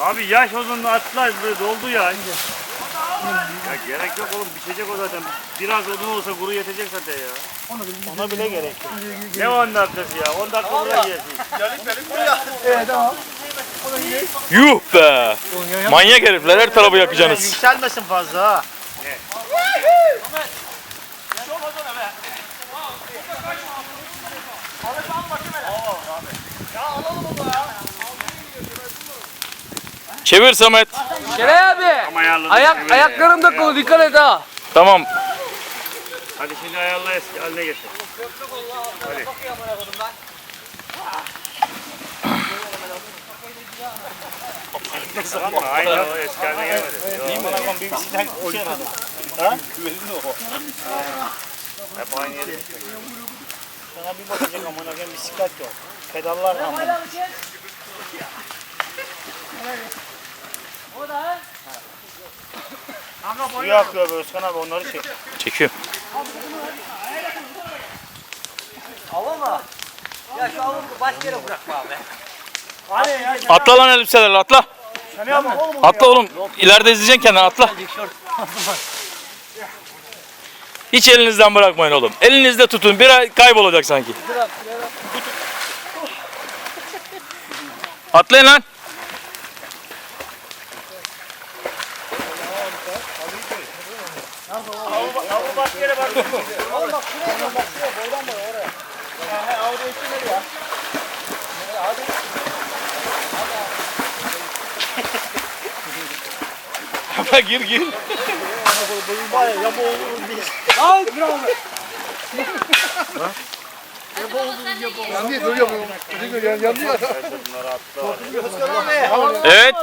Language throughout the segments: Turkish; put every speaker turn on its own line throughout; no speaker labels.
Abi yaş uzunluğu atlar böyle doldu ya. Ya gerek yok oğlum biçecek o zaten. Biraz odun olsa kuru yetecek zaten ya.
Ona bile gerek yok.
Ne 10 dakikası ya? 10 dakika buraya gelsin.
Evet tamam.
Yuh be. Manyak herifler her tarafı yakacaksınız.
Yükselmesin fazla ha.
Çevir Samet.
Şeray abi.
Ama ayarladık.
Ayak
Evet,
ayaklarım da kolu dikkat et ha.
Tamam.
Hadi şimdi ayarla eski haline getir. Hadi. Sıkma aynı o eski haline gelmedi.
Bisiklet şey.
Hep aynı yeri.
Sana bir bakacak amına koyayım bisiklet yok. Pedallar da amına. Suyu akıyor be Özkan abi onları çek.
Çekiyorum.
Alama. Ya şu avlumu başka yere bırakma abi.
Hadi ya.
Atla lan elbiselerle atla.
Sen yapma oğlum?
Atla oğlum. İleride izleyeceksin kendini atla. Hiç elinizden bırakmayın oğlum. Elinizde tutun. Bir ay kaybolacak sanki. Atlayın lan.
Abi başka yere bak. Oğlum.
Ama gir gir.
Baya ya boğuluruz biz. Ay bir abi.
Evet.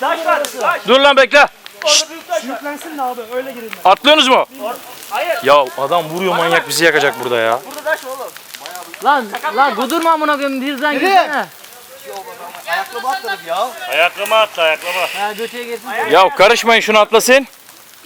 Taş var. Taş.
Dur lan bekle.
Orada büyük var. Yüklensin de abi öyle girin.
Atlıyorsunuz mu?
Hayır.
Ya adam vuruyor manyak bizi yakacak burada ya.
Burada taş oğlum.
Lan lan kudurma amına koyayım birden girsene.
Ayakkabı atladık ya.
Ayaklama atla ayaklama.
Ha götüye girsin.
Ya karışmayın şunu atlasın.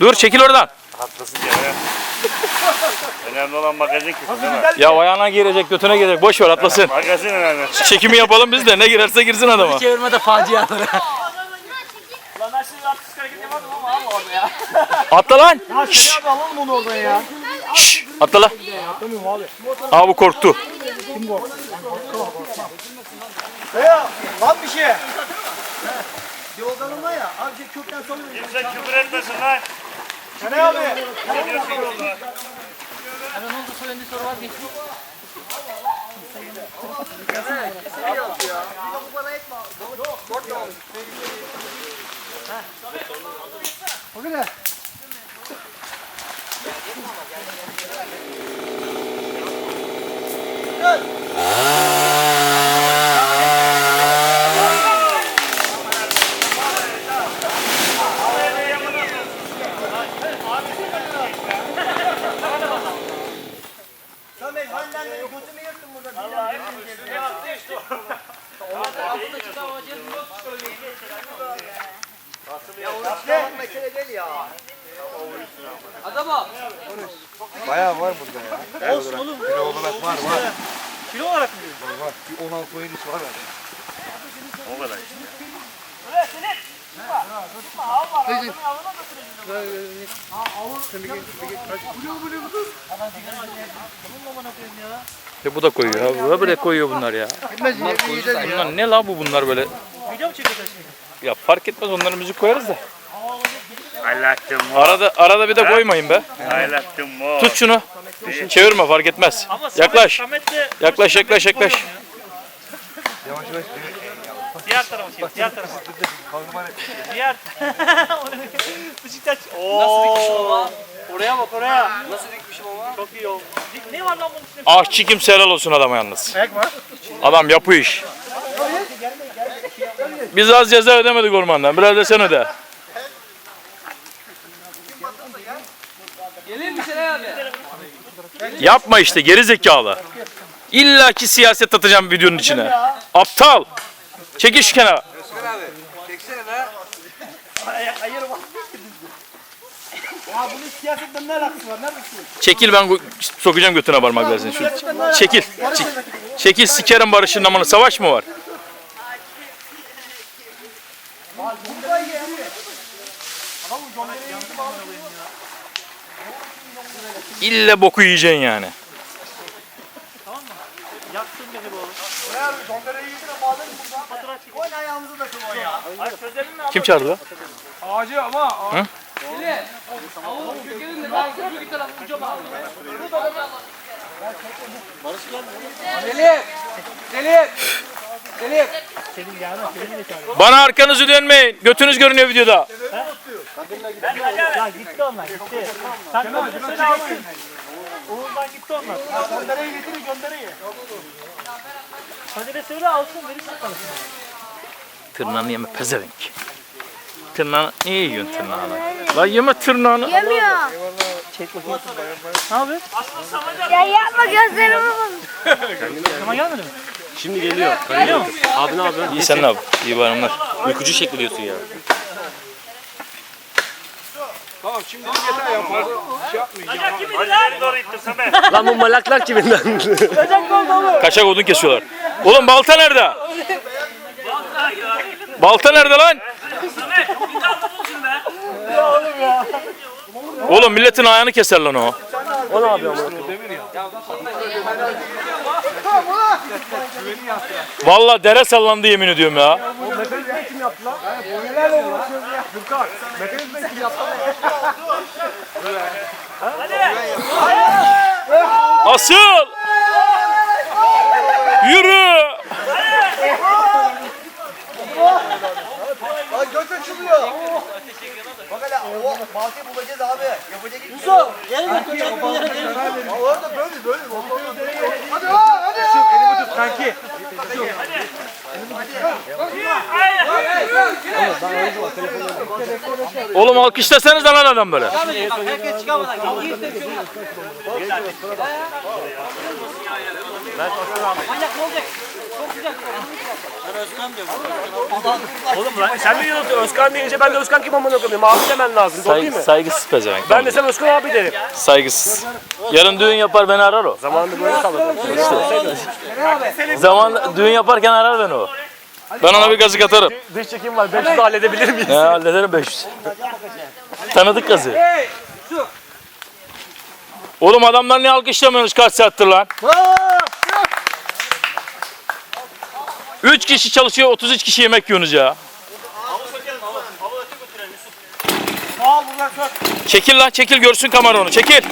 Dur çekil oradan.
Atlasın ya. Önemli olan magazin değil mi?
Ya ayağına girecek, götüne girecek. Boş ver atlasın.
Magazin önemli.
Çekimi yapalım biz de ne girerse girsin adama.
Çevirme de faciaları.
Lan ben şimdi artistik hareket yapmadım ama abi orada ya.
Atla lan.
Ya şimdi abi alalım onu oradan ya.
Şşş, atla lan.
Atlamıyorum abi.
Aa bu korktu.
Ya lan bir şey. Yoldan olma ya. Abi kökten salıyor.
Kimse küfür etmesin lan.
Sen ne abi?
Ne diyorsun yolda?
Hemen oldu söylendi soru vazgeçti.
ほく
れよ16 oyuncusu var. yani.
O kadar işte.
E bu da koyuyor ha. Bu böyle koyuyor bunlar ya.
Ya.
Bunlar ne la bu bunlar böyle?
Video mu çekiyorsun şimdi?
Ya fark etmez onların müzik koyarız da.
Aylattım o.
Arada arada bir de koymayın be.
Aylattım o.
Tut şunu. Çevirme fark etmez. Yaklaş. Yaklaş yaklaş yaklaş.
Yavaş yavaş.
diğer tarafa çek. Diğer tarafa.
Kalkma.
Diğer. Beşiktaş. Oo. Oraya bak oraya. Nasıl dikmişim ama? Çok iyi oldu. Ne var lan bunun üstünde?
Aşçı kimse helal olsun adama yalnız.
Ayak var.
Adam yapıyor iş. Biz az ceza ödemedik ormandan. Biraz da sen öde.
Bir Şeray abi.
Yapma işte geri zekalı. İlla ki siyaset atacağım videonun içine. Aptal. Çekil şu kenara.
Özkan abi. Çeksene be. Hayır. Ya bunun siyasetle ne alakası var? Neredesin?
Çekil ben sokacağım götüne parmakları seni şunu. Çekil. Çek, çekil sikerim barışın namını. Savaş mı var? İlle boku yiyeceksin yani.
Oğlum. Fatura çık.
Oyun ayağımızı da koy ya.
Kim çağırdı lan?
Ağacı ama
Hı?
Selim. Selim. Selim.
Senin gelme. Senin de çağır.
Bana arkanızı dönmeyin. Götünüz görünüyor videoda.
Ya gitti onlar gitti. Sen. Uğur'dan gitti onlar. Göndereyi getirin göndereyi. Kadir'e söyle alsın verirsin parasını.
Tırnağını yeme pezevenk. Tırnağını niye yiyorsun tırnağını? Lan yeme tırnağını.
Yemiyor.
Ne yapıyorsun?
Ya yapma gözlerimi bul.
Zaman gelmedi mi?
Şimdi geliyor.
Geliyor mu?
Abi ne yapıyorsun?
İyi sen ne yap? İyi bayramlar.
Uykucu şekli diyorsun ya.
Tamam şimdi yeter ya fazla şey yapmayın.
Hadi ileri doğru ittir Samet.
Lan bu malaklar kiminden?
Kaçak odun kesiyorlar. Oğlum balta nerede? Balta nerede lan? Oğlum milletin ayağını keser lan o.
o ne yapıyor ama?
Vallahi dere sallandı yemin ediyorum ya. Asıl! Yürü!
Ay göz açılıyor. Bak hele o baltayı bulacağız abi. Yapacak hiçbir şey yok. Gel götür. Orada böyle böyle. Hadi hadi.
Elimi tut kanki.
Oğlum alkışlasanız lan adam böyle.
Herkes çıkamadan.
Oğlum lan sen mi diyorsun Özkan deyince ben de Özkan kim amına koyayım? Abi demen lazım. Doğru değil mi?
saygısız pezevenk.
Ben de sen Özkan abi derim.
Saygısız. Yarın düğün yapar beni arar o.
Zamanında böyle salladım.
Zaman düğün yaparken arar beni o. Ben ona bir gazık atarım.
Dış çekim var. 500 halledebilir miyiz?
Ne hallederim 500. Tanıdık gazı. Oğlum adamlar niye alkışlamıyorsunuz kaç saattir lan? Üç kişi çalışıyor 33 kişi yemek yiyorsunuz ya. Çekil lan çekil görsün kamera onu çekil.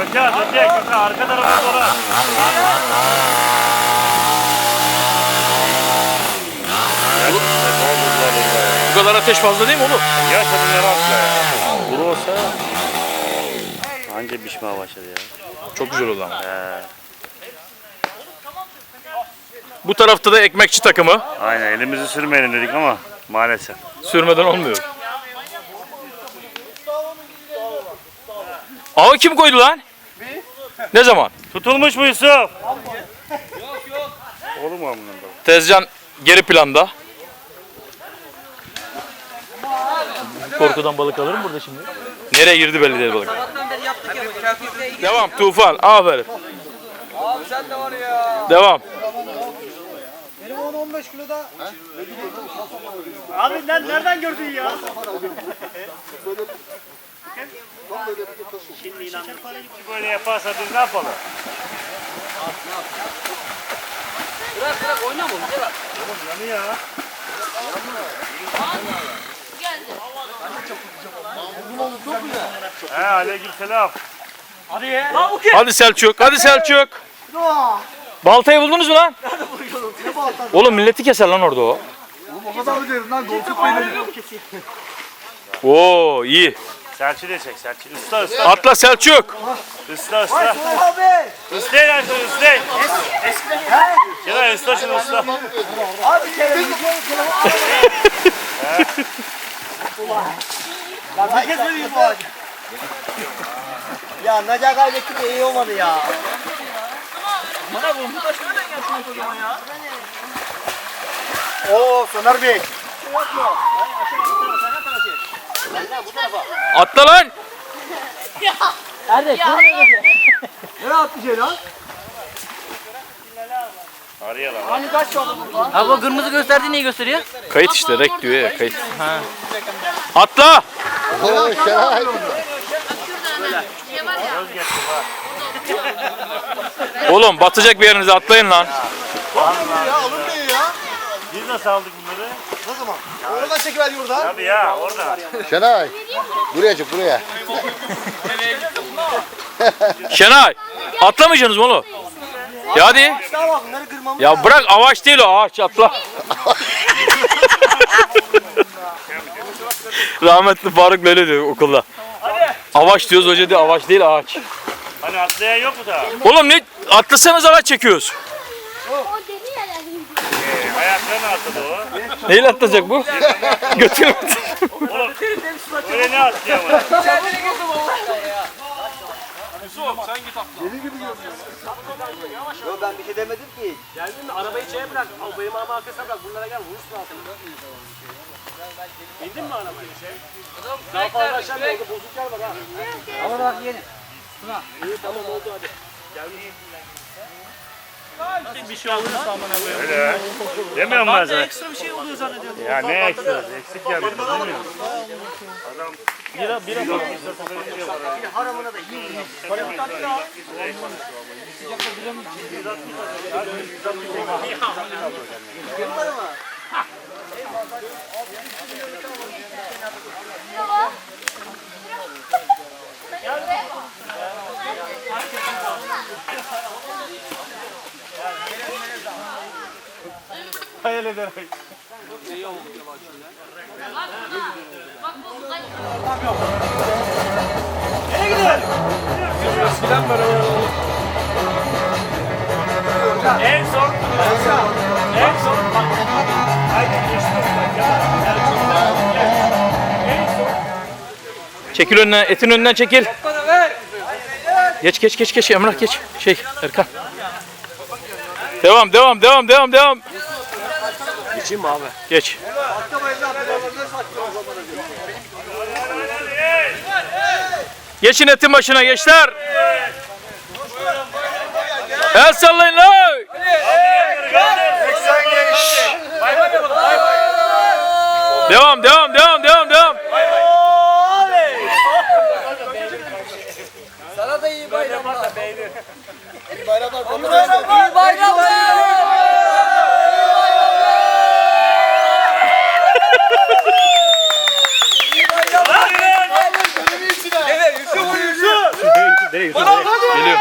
Öte öte öte arka tarafa doğru.
Bu kadar ateş fazla değil mi oğlum?
Ya sabunları atla ya. Kuru olsa anca pişmeye başladı ya.
Çok güzel oldu ama. Bu tarafta da ekmekçi takımı.
Aynen elimizi sürmeyelim dedik ama maalesef.
Sürmeden olmuyor. Ağı kim koydu lan? Ne zaman?
Tutulmuş mu Yusuf? Yok yok. Olur mu amına koyayım?
Tezcan geri planda. Korkudan balık alır mı burada şimdi? Nereye girdi belli değil balık. Devam Tufan. Aferin.
Abi sen de var ya.
Devam.
Benim 10-15 kiloda.
Abi sen nereden gördün ya? Şimdi inan.
Böyle yaparsa biz ne yapalım?
Bırak bırak oynama oğlum. Gel abi.
He aleyküm selam.
Hadi ye. Lan okey.
Hadi Selçuk. Hadi Selçuk. Baltayı buldunuz mu lan? Oğlum milleti keser lan orada o.
O kadar öderim lan gol tutmayın.
Oo iyi.
Selçuk de çek Selçuk. Usta usta.
Atla Selçuk.
Usta usta.
Abi.
Usta lan şunu usta. Kenan usta şunu usta.
Abi televizyon Ya herkes veriyor bu ağacı. Ya Naca kaybettik de iyi olmadı ya.
Bana bu taş nereden gelsin o kocaman ya?
Oo Soner Bey.
Atla lan.
Nereye attı Ceylan?
Araya lan.
Hani kaç kaldı burada?
Abi o kırmızı gösterdiği neyi gösteriyor?
Kayıt işte rek diyor ya kayıt. Atla. Oğlum batacak bir yerinize atlayın lan.
Ya alınmıyor ya.
Biz nasıl aldık bunları?
Ne zaman? Oradan çekiver yurdan.
Tabii ya orada.
Şenay. Buraya çık buraya.
Şenay. Atlamayacaksınız mı oğlum? Ya hadi.
Daha bak bunları kırmamız
Ya bırak avaç değil o ağaç atla. Rahmetli Faruk böyle diyor okulda. Avaç diyoruz hoca diyor avaç değil ağaç.
Hani atlayan yok mu daha?
Oğlum ne atlasanız ağaç çekiyoruz.
Ee, ayaklarını atladı o.
Neyle atlayacak bu? Götürüm.
Oğlum öyle ne atlıyor ama?
Yo ben bir şey demedim ki.
Geldin mi? Arabayı şeye bırak. Al benim araba arkasına bırak. Bunlara gel. Vurursun altına. Bindin mi arabaya? Daha fazla aşağı bir oldu. Bozuk yer var ha.
Ama bak yeni.
İyi tamam oldu hadi.
Öyle. Demiyorum ben sana.
Ekstra bir şey oluyor zannediyorum.
Ya ne ekstra? Eksik ya mi? Adam
Bira bira falan.
Haramına da yiyin.
En Hayal ederek. Neye bakıyor Nereye gidiyorsun? Eskiden böyle En son, en son, en son.
Çekil önüne, etin önünden çekil. Geç geç geç geç Emrah geç. Şey Erkan. Devam devam devam devam devam.
Geçeyim mi abi?
Geç. Geçin etin başına gençler. El sallayın lan. Devam devam devam devam devam.
Sana da iyi bayramlar. İyi bayramlar.
Geliyor.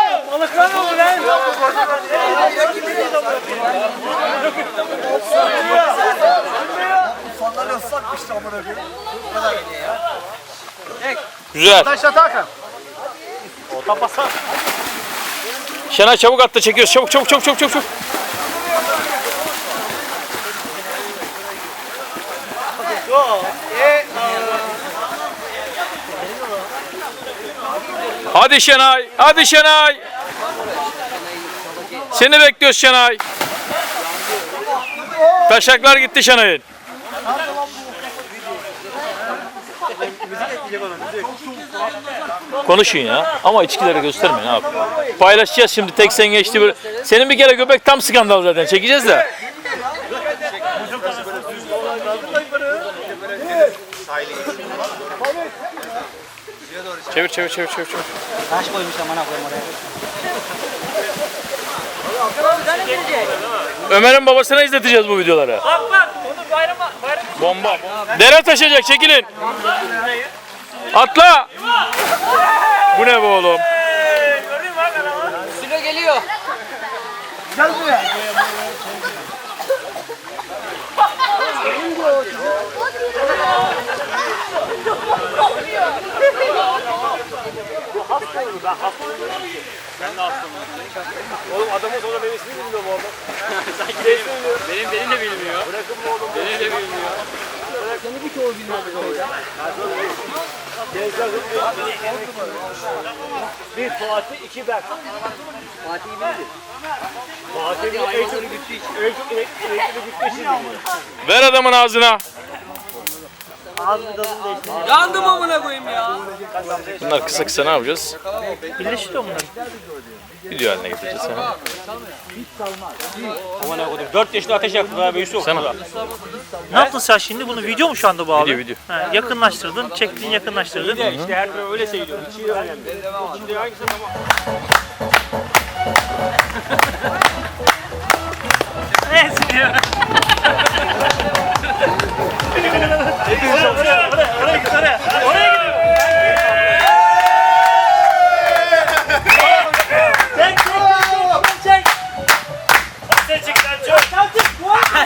Sandalye ıslakmıştı amına koyayım. Bu kadar geliyor ya.
Güzel.
Taş Hakan.
Orta basa.
Şenay çabuk atla çekiyoruz. Çabuk çabuk çabuk çabuk çabuk. çabuk. Hadi Şenay. Hadi Şenay. Seni bekliyoruz Şenay. Taşaklar gitti Şenay'ın. Konuşun ya. Ama içkileri göstermeyin abi. Paylaşacağız şimdi tek sen geçti böyle. Senin bir kere göbek tam skandal zaten. Çekeceğiz de. Çevir çevir çevir çevir. çevir.
Taş koymuş amına koyayım oraya.
Ömer'in babasına izleteceğiz bu videoları.
Bak bak onu bayrama bayram.
Bomba. Dere taşacak çekilin. Atla. Bu ne bu oğlum?
Sülo geliyor.
Oğlum adamın sonra benim ismini bilmiyorum orada. Sanki benim, benim de bilmiyor. Bırakın mı oğlum? Benim de bilmiyor. Bir Fatih, iki.
Fatih'i bilir.
Fatih'in en çok en çok elektrikli gitmesi biliyor.
Ver adamın ağzına.
Yandım amına koyayım ya.
Bunlar kısa kısa ne yapacağız?
Birleşiyor bunlar.
Video haline getireceğiz. Ha.
Aman. 4 yaşında ateş yaktın abi Yusuf.
Sana.
Ne yaptın sen şimdi? Bunu video mu şu anda bu abi?
Video video.
Ha, yakınlaştırdın, çektin yakınlaştırdın.
Bir de işte her türlü öyle seviyor. İçi önemli. Şimdi hangisi tamam.
Ya. Oraya,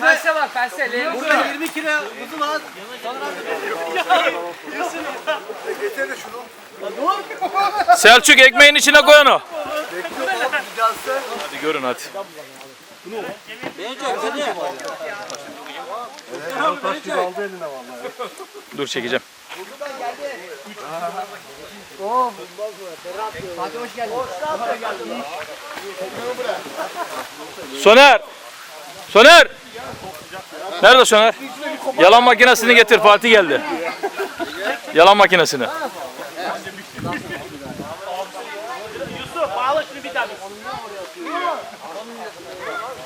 Pense bak, pense.
Burada 20 kilo kuzu var.
Selçuk ekmeğin içine koy onu. Hadi görün hadi. Dur çekeceğim.
Fatih hoş geldin.
Soner! Soner! Nerede Soner? Yalan makinesini getir Fatih geldi. Yalan makinesini.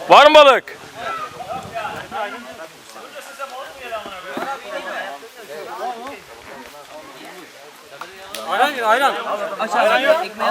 Var mı balık?
Ayran, ayran. Aç ayran. Ekmeği